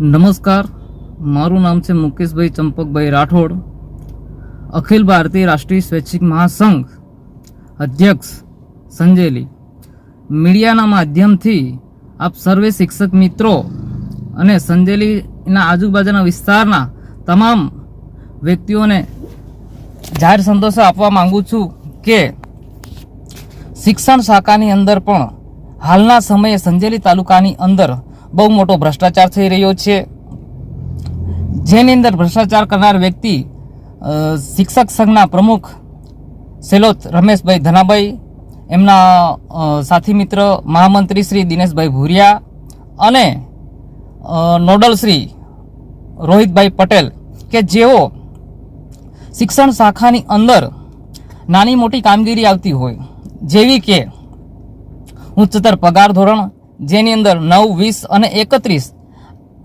નમસ્કાર. મારું નામ છે મુકેશભાઈ ચંપકભાઈ રાઠોડ. અખિલ ભારતીય રાષ્ટ્રીય સ્વૈચ્છિક મહાસંઘ અધ્યક્ષ સંજેલી. મીડિયાના માધ્યમથી આપ સર્વે શિક્ષક મિત્રો અને સંજેલીના આજુબાજુના વિસ્તારના તમામ વ્યક્તિઓને જાહેર સંતોષ આપવા માગું છું કે શિક્ષણ શાખાની અંદર પણ હાલના સમયે સંજેલી તાલુકાની અંદર બહુ મોટો ભ્રષ્ટાચાર થઈ રહ્યો છે. જેની અંદર ભ્રષ્ટાચાર કરનાર વ્યક્તિ શિક્ષક સંઘના પ્રમુખ સેલોત રમેશભાઈ ધનાભાઈ, એમના સાથી મિત્ર મહામંત્રી શ્રી દિનેશભાઈ ભુરિયા અને નોડલ શ્રી રોહિતભાઈ પટેલ કે જેઓ શિક્ષણ શાખાની અંદર નાની મોટી કામગીરી આવતી હોય, જેવી કે ઉચ્ચતર પગાર ધોરણ જેની અંદર નવ, વીસ અને એકત્રીસ.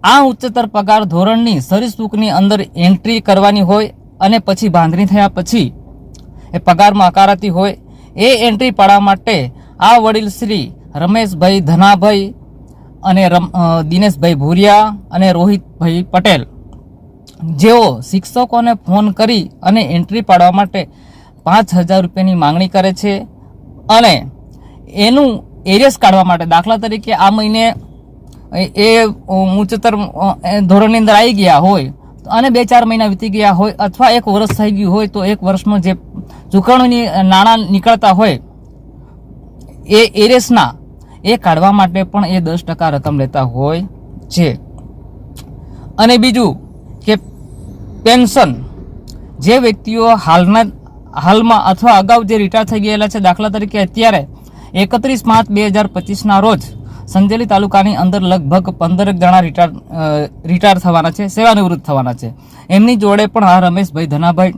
આ ઉચ્ચતર પગાર ધોરણની સરિસૂકની અંદર એન્ટ્રી કરવાની હોય અને પછી બાંધણી થયા પછી એ પગારમાં આકારાતી હોય, એ એન્ટ્રી પાડવા માટે આ વડીલ શ્રી રમેશભાઈ ધનાભાઈ અને રમ દિનેશભાઈ ભુરિયા અને રોહિતભાઈ પટેલ. જેઓ શિક્ષકોને ફોન કરી અને એન્ટ્રી પાડવા માટે પાંચ હજાર રૂપિયાની માંગણી કરે છે અને એનું એરિયસ કાઢવા માટે. દાખલા તરીકે આ મહિને એ ઉચ્ચતર ધોરણની અંદર આવી ગયા હોય, અને બે ચાર મહિના વીતી ગયા હોય, અથવા એક વર્ષ થઈ ગયું હોય, તો એક વર્ષનો જે ચૂકવણીની નાણાં નીકળતા હોય, એ એરિયસના એ કાઢવા માટે પણ એ દસ ટકા રકમ લેતા હોય છે. અને બીજું કે પેન્શન, જે વ્યક્તિઓ હાલના, હાલમાં અથવા અગાઉ જે રિટાયર થઈ ગયેલા છે, દાખલા તરીકે અત્યારે એકત્રીસ પાંચ બે હજાર પચીસના રોજ સંજેલી તાલુકાની અંદર લગભગ પંદરેક જણા રિટાયર રિટાયર થવાના છે, સેવાનિવૃત્ત થવાના છે. એમની જોડે પણ આ રમેશભાઈ ધનાભાઈ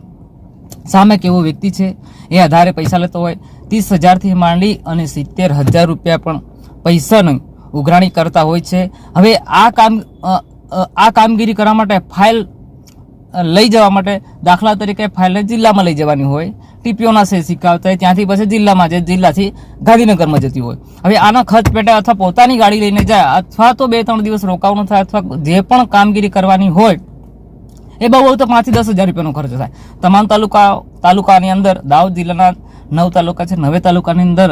સામે કેવો વ્યક્તિ છે, એ આધારે પૈસા લેતો હોય. ત્રીસ હજારથી માંડી અને સિત્તેર હજાર રૂપિયા પણ પૈસાની ઉઘરાણી કરતા હોય છે. હવે આ કામ આ કામગીરી કરવા માટે ફાઇલ લઈ જવા માટે દાખલા તરીકે ફાઇલને જિલ્લામાં લઈ જવાની હોય, ટીપીઓના સે હોય ત્યાંથી પછી જિલ્લામાં જે જિલ્લાથી ગાંધીનગરમાં જતી હોય. હવે આના ખર્ચ પેટે અથવા પોતાની ગાડી લઈને જાય અથવા તો બે ત્રણ દિવસ રોકાવાનું થાય અથવા જે પણ કામગીરી કરવાની હોય, એ બહુ તો પાંચથી દસ હજાર રૂપિયાનો ખર્ચ થાય. તમામ તાલુકા, તાલુકાની અંદર, દાહોદ જિલ્લાના નવ તાલુકા છે, નવે તાલુકાની અંદર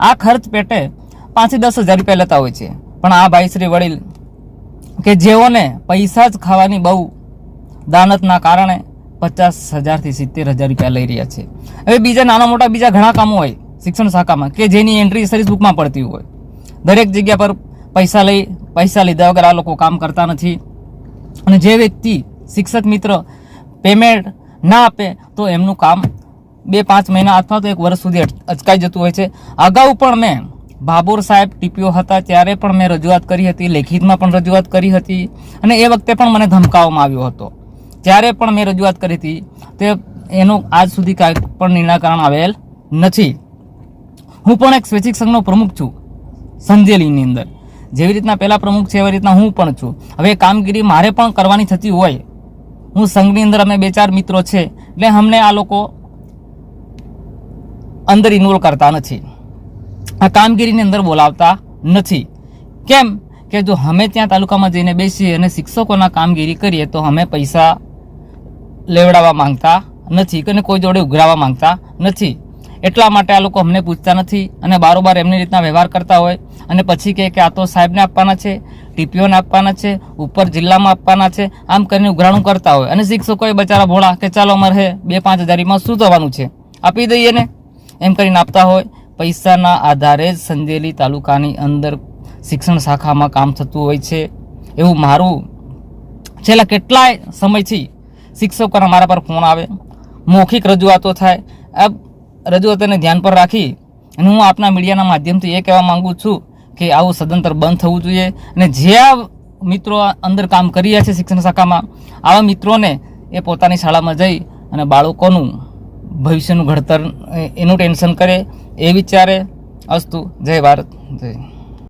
આ ખર્ચ પેટે પાંચથી દસ હજાર રૂપિયા લેતા હોય છે. પણ આ ભાઈશ્રી વડીલ કે જેઓને પૈસા જ ખાવાની બહુ દાનતના કારણે પચાસ હજારથી સિત્તેર હજાર રૂપિયા લઈ રહ્યા છે. હવે બીજા નાના મોટા બીજા ઘણા કામો હોય, શિક્ષણ શાખામાં, કે જેની એન્ટ્રી સર્વિસ બુકમાં પડતી હોય. દરેક જગ્યા પર પૈસા લઈ, પૈસા લીધા વગર આ લોકો કામ કરતા નથી. અને જે વ્યક્તિ શિક્ષક મિત્ર પેમેન્ટ ના આપે, તો એમનું કામ બે પાંચ મહિના અથવા તો એક વર્ષ સુધી અચકાઈ જતું હોય છે. અગાઉ પણ મેં ભાભોર સાહેબ ટીપીઓ હતા, ત્યારે પણ મેં રજૂઆત કરી હતી, લેખિતમાં પણ રજૂઆત કરી હતી. અને એ વખતે પણ મને ધમકાવવામાં આવ્યો હતો. ત્યારે પણ મેં રજૂઆત કરી હતી, તે એનું આજ સુધી કાંઈ પણ નિરાકરણ આવેલ નથી. હું પણ એક સ્વૈચ્છિક સંઘનો પ્રમુખ છું, સંજેલીની અંદર. જેવી રીતના પહેલાં પ્રમુખ છે, એવી રીતના હું પણ છું. હવે કામગીરી મારે પણ કરવાની થતી હોય. હું સંઘની અંદર અમે બે ચાર મિત્રો છે, એટલે અમને આ લોકો અંદર ઇન્વોલ્વ કરતા નથી. આ કામગીરીની અંદર બોલાવતા નથી. કેમ? કે જો અમે ત્યાં તાલુકામાં જઈને બેસીએ અને શિક્ષકોના કામગીરી કરીએ, તો અમે પૈસા લેવડાવવા માંગતા નથી કે કોઈ જોડે ઉઘરાવવા માંગતા નથી. એટલા માટે આ લોકો અમને પૂછતા નથી અને બારોબાર એમની રીતના વ્યવહાર કરતા હોય અને પછી કહે કે આ તો સાહેબને આપવાના છે, ટીપીઓને આપવાના છે, ઉપર જિલ્લામાં આપવાના છે, આમ કરીને ઉઘરાણું કરતા હોય. અને શિક્ષકોએ બચારા ભોળા કે ચાલો અમારે બે પાંચ હજારીમાં શું થવાનું છે? આપી દઈએ ને? એમ કરીને આપતા હોય. પૈસાના આધારે જ સંજેલી તાલુકાની અંદર શિક્ષણ શાખામાં કામ થતું હોય છે. એવું મારું છેલ્લા કેટલાય સમયથી શિક્ષકોના મારા પર ફોન આવે, મૌખિક રજૂઆતો થાય, આ રજૂઆતોને ધ્યાન પર રાખી અને હું આપના મીડિયાના માધ્યમથી એ કહેવા માંગુ છું કે આવું સદંતર બંધ થવું જોઈએ અને જે આ મિત્રો અંદર કામ કરી રહ્યા છે શિક્ષણ શાખામાં, આવા મિત્રોને એ પોતાની શાળામાં જઈ અને બાળકોનું ભવિષ્યનું ઘડતર એનું ટેન્શન કરે, એ વિચારે. અસ્તુ, જય ભારત, જય